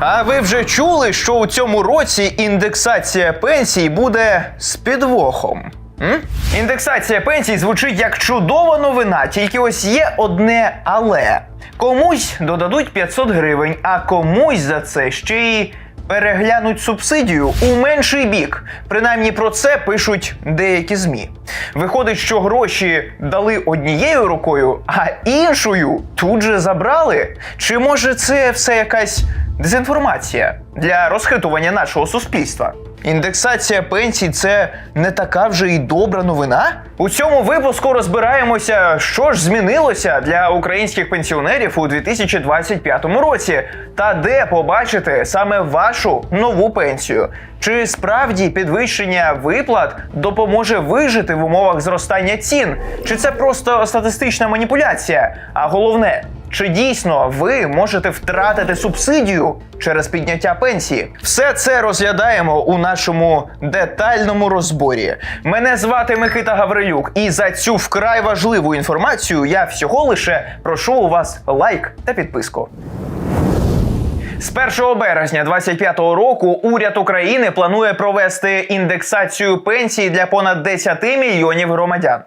А ви вже чули, що у цьому році індексація пенсій буде з підвохом? М? Індексація пенсій звучить як чудова новина, тільки ось є одне але. Комусь додадуть 500 гривень, а комусь за це ще й переглянуть субсидію у менший бік. Принаймні про це пишуть деякі ЗМІ. Виходить, що гроші дали однією рукою, а іншою тут же забрали. Чи може це все якась дезінформація для розхитування нашого суспільства? Індексація пенсій це не така вже й добра новина. У цьому випуску розбираємося, що ж змінилося для українських пенсіонерів у 2025 році, та де побачити саме вашу нову пенсію. Чи справді підвищення виплат допоможе вижити в умовах зростання цін? Чи це просто статистична маніпуляція? А головне, чи дійсно ви можете втратити субсидію через підняття пенсії? Все це розглядаємо у нашому детальному розборі. Мене звати Микита Гаврилюк, і за цю вкрай важливу інформацію я всього лише прошу у вас лайк та підписку. З 1 березня 2025 року уряд України планує провести індексацію пенсій для понад 10 мільйонів громадян.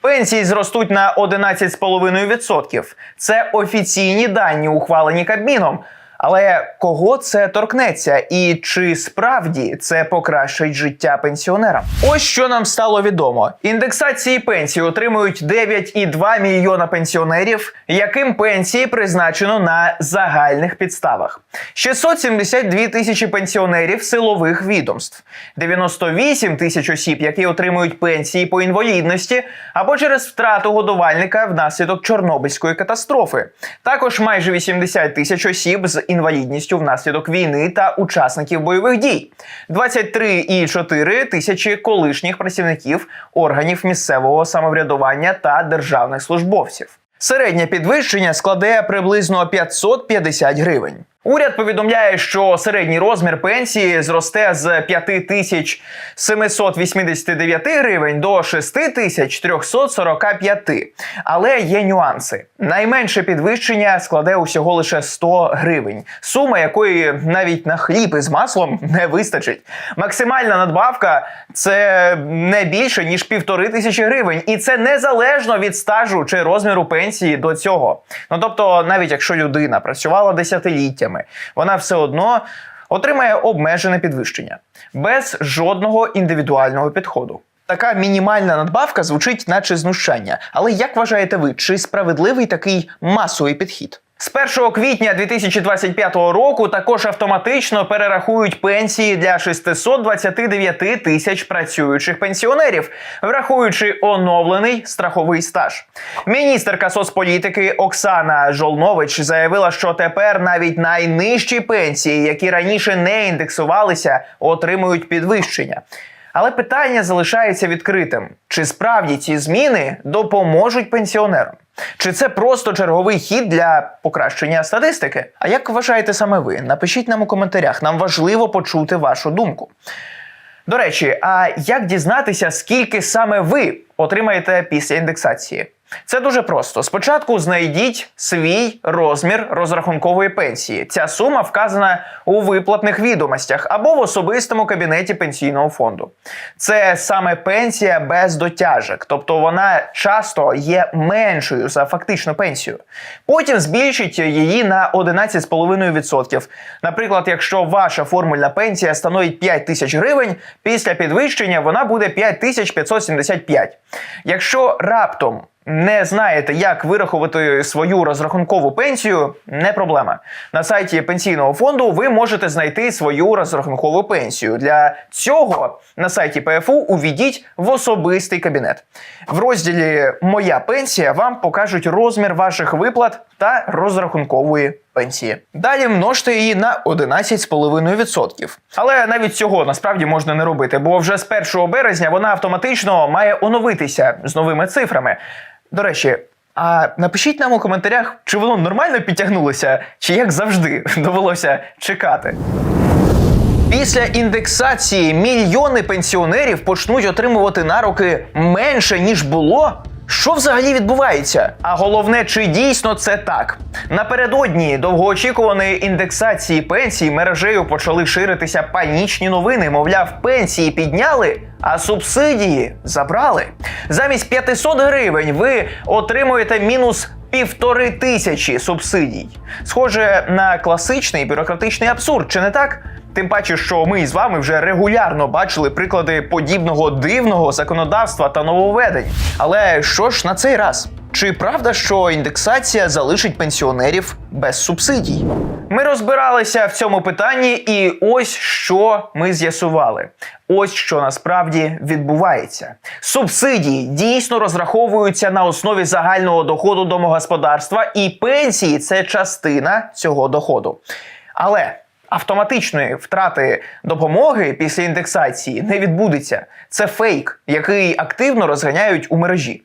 Пенсії зростуть на 11,5%. Це офіційні дані, ухвалені Кабміном. Але кого це торкнеться, і чи справді це покращить життя пенсіонерам? Ось що нам стало відомо: індексації пенсії отримують 9,2 мільйона пенсіонерів, яким пенсії призначено на загальних підставах. 672 тисячі пенсіонерів силових відомств, 98 тисяч осіб, які отримують пенсії по інвалідності або через втрату годувальника внаслідок Чорнобильської катастрофи. Також майже 80 тисяч осіб з інвалідністю внаслідок війни та учасників бойових дій, 23,4 тисячі колишніх працівників органів місцевого самоврядування та державних службовців. Середнє підвищення складе приблизно 550 гривень. Уряд повідомляє, що середній розмір пенсії зросте з 5789 гривень до 6345. Але є нюанси. Найменше підвищення складе усього лише 100 гривень, сума якої навіть на хліб із маслом не вистачить. Максимальна надбавка це не більше ніж півтори тисячі гривень, і це незалежно від стажу чи розміру пенсії до цього. Ну тобто, навіть якщо людина працювала десятиліттями, вона все одно отримає обмежене підвищення без жодного індивідуального підходу. Така мінімальна надбавка звучить, наче знущання. Але як вважаєте ви, чи справедливий такий масовий підхід? З 1 квітня 2025 року також автоматично перерахують пенсії для 629 тисяч працюючих пенсіонерів, врахуючи оновлений страховий стаж. Міністерка соцполітики Оксана Жолнович заявила, що тепер навіть найнижчі пенсії, які раніше не індексувалися, отримують підвищення. Але питання залишається відкритим: чи справді ці зміни допоможуть пенсіонерам? Чи це просто черговий хід для покращення статистики? А як вважаєте саме ви? Напишіть нам у коментарях. Нам важливо почути вашу думку. До речі, а як дізнатися, скільки саме ви отримаєте після індексації? Це дуже просто. Спочатку знайдіть свій розмір розрахункової пенсії. Ця сума вказана у виплатних відомостях або в особистому кабінеті пенсійного фонду. Це саме пенсія без дотяжок, тобто вона часто є меншою за фактичну пенсію. Потім збільшіть її на 11,5%. Наприклад, якщо ваша формульна пенсія становить 5 тисяч гривень, після підвищення вона буде 5575. Якщо раптом не знаєте, як вирахувати свою розрахункову пенсію, не проблема. На сайті пенсійного фонду ви можете знайти свою розрахункову пенсію. Для цього на сайті ПФУ увійдіть в особистий кабінет. В розділі Моя пенсія вам покажуть розмір ваших виплат та розрахункової пенсії. Далі множте її на 11,5%. Але навіть цього насправді можна не робити, бо вже з 1 березня вона автоматично має оновитися з новими цифрами. До речі, а напишіть нам у коментарях, чи воно нормально підтягнулося, чи як завжди довелося чекати. Після індексації мільйони пенсіонерів почнуть отримувати на руки менше ніж було. Що взагалі відбувається? А головне, чи дійсно це так? Напередодні довгоочікуваної індексації пенсій мережею почали ширитися панічні новини. Мовляв, пенсії підняли, а субсидії забрали. Замість 500 гривень ви отримуєте мінус. Півтори тисячі субсидій. Схоже на класичний бюрократичний абсурд, чи не так? Тим паче, що ми з вами вже регулярно бачили приклади подібного дивного законодавства та нововведень. Але що ж на цей раз? Чи правда, що індексація залишить пенсіонерів без субсидій? Ми розбиралися в цьому питанні, і ось що ми з'ясували. Ось що насправді відбувається. Субсидії дійсно розраховуються на основі загального доходу домогосподарства, і пенсії це частина цього доходу. Але автоматичної втрати допомоги після індексації не відбудеться. Це фейк, який активно розганяють у мережі.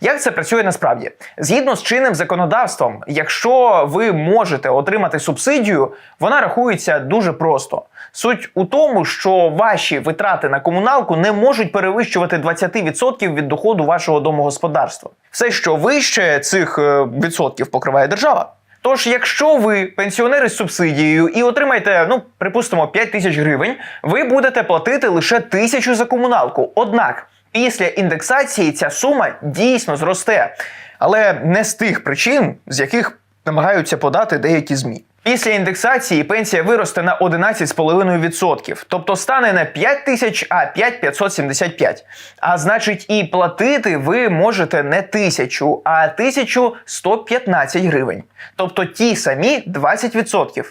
Як це працює насправді? Згідно з чинним законодавством, якщо ви можете отримати субсидію, вона рахується дуже просто. Суть у тому, що ваші витрати на комуналку не можуть перевищувати 20% від доходу вашого домогосподарства. Все, що вище цих е, відсотків покриває держава. Тож, якщо ви пенсіонери з субсидією і отримаєте, ну припустимо, 5 тисяч гривень, ви будете платити лише тисячу за комуналку. Однак після індексації ця сума дійсно зросте, але не з тих причин, з яких намагаються подати деякі змі. Після індексації пенсія виросте на 11,5%, тобто стане не 5 тисяч, а 5575. А значить, і платити ви можете не тисячу, а 1115 гривень. Тобто ті самі 20%.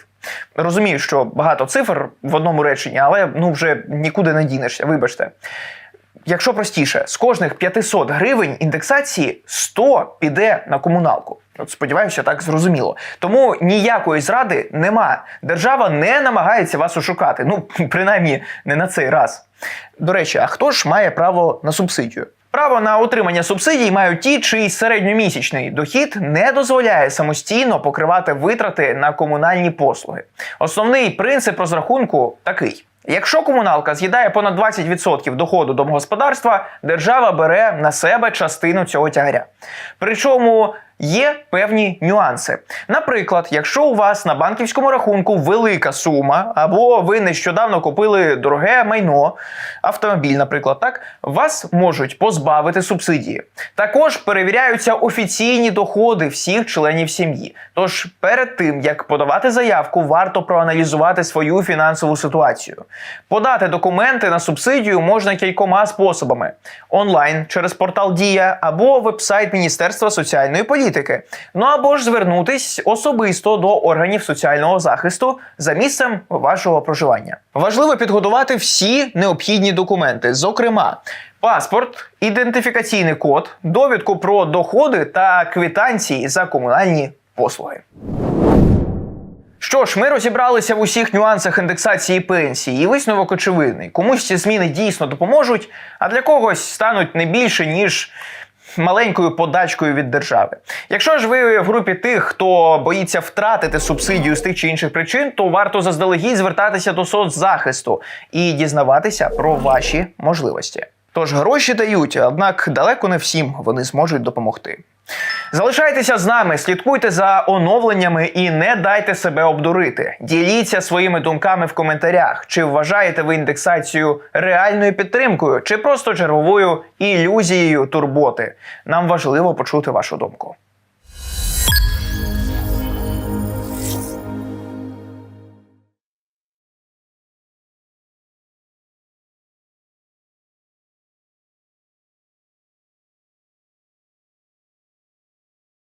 Розумію, що багато цифр в одному реченні, але ну вже нікуди не дінешся, вибачте. Якщо простіше, з кожних 500 гривень індексації 100 піде на комуналку. От сподіваюся, так зрозуміло. Тому ніякої зради нема. Держава не намагається вас ошукати. Ну, принаймні, не на цей раз. До речі, а хто ж має право на субсидію? Право на отримання субсидій мають ті, чий середньомісячний дохід не дозволяє самостійно покривати витрати на комунальні послуги. Основний принцип розрахунку такий. Якщо комуналка з'їдає понад 20% доходу домогосподарства, держава бере на себе частину цього тягаря. Причому є певні нюанси. Наприклад, якщо у вас на банківському рахунку велика сума, або ви нещодавно купили дороге майно, автомобіль, наприклад, так, вас можуть позбавити субсидії. Також перевіряються офіційні доходи всіх членів сім'ї. Тож перед тим як подавати заявку, варто проаналізувати свою фінансову ситуацію. Подати документи на субсидію можна кількома способами: онлайн через портал Дія або вебсайт Міністерства соціальної політики. Ну або ж звернутись особисто до органів соціального захисту за місцем вашого проживання. Важливо підготувати всі необхідні документи, зокрема. Паспорт, ідентифікаційний код, довідку про доходи та квитанції за комунальні послуги. Що ж, ми розібралися в усіх нюансах індексації пенсії, і висновок очевидний. Комусь ці зміни дійсно допоможуть, а для когось стануть не більше, ніж маленькою подачкою від держави. Якщо ж ви в групі тих, хто боїться втратити субсидію з тих чи інших причин, то варто заздалегідь звертатися до соцзахисту і дізнаватися про ваші можливості. Тож гроші дають, однак далеко не всім вони зможуть допомогти. Залишайтеся з нами, слідкуйте за оновленнями і не дайте себе обдурити. Діліться своїми думками в коментарях. Чи вважаєте ви індексацію реальною підтримкою, чи просто черговою ілюзією турботи? Нам важливо почути вашу думку.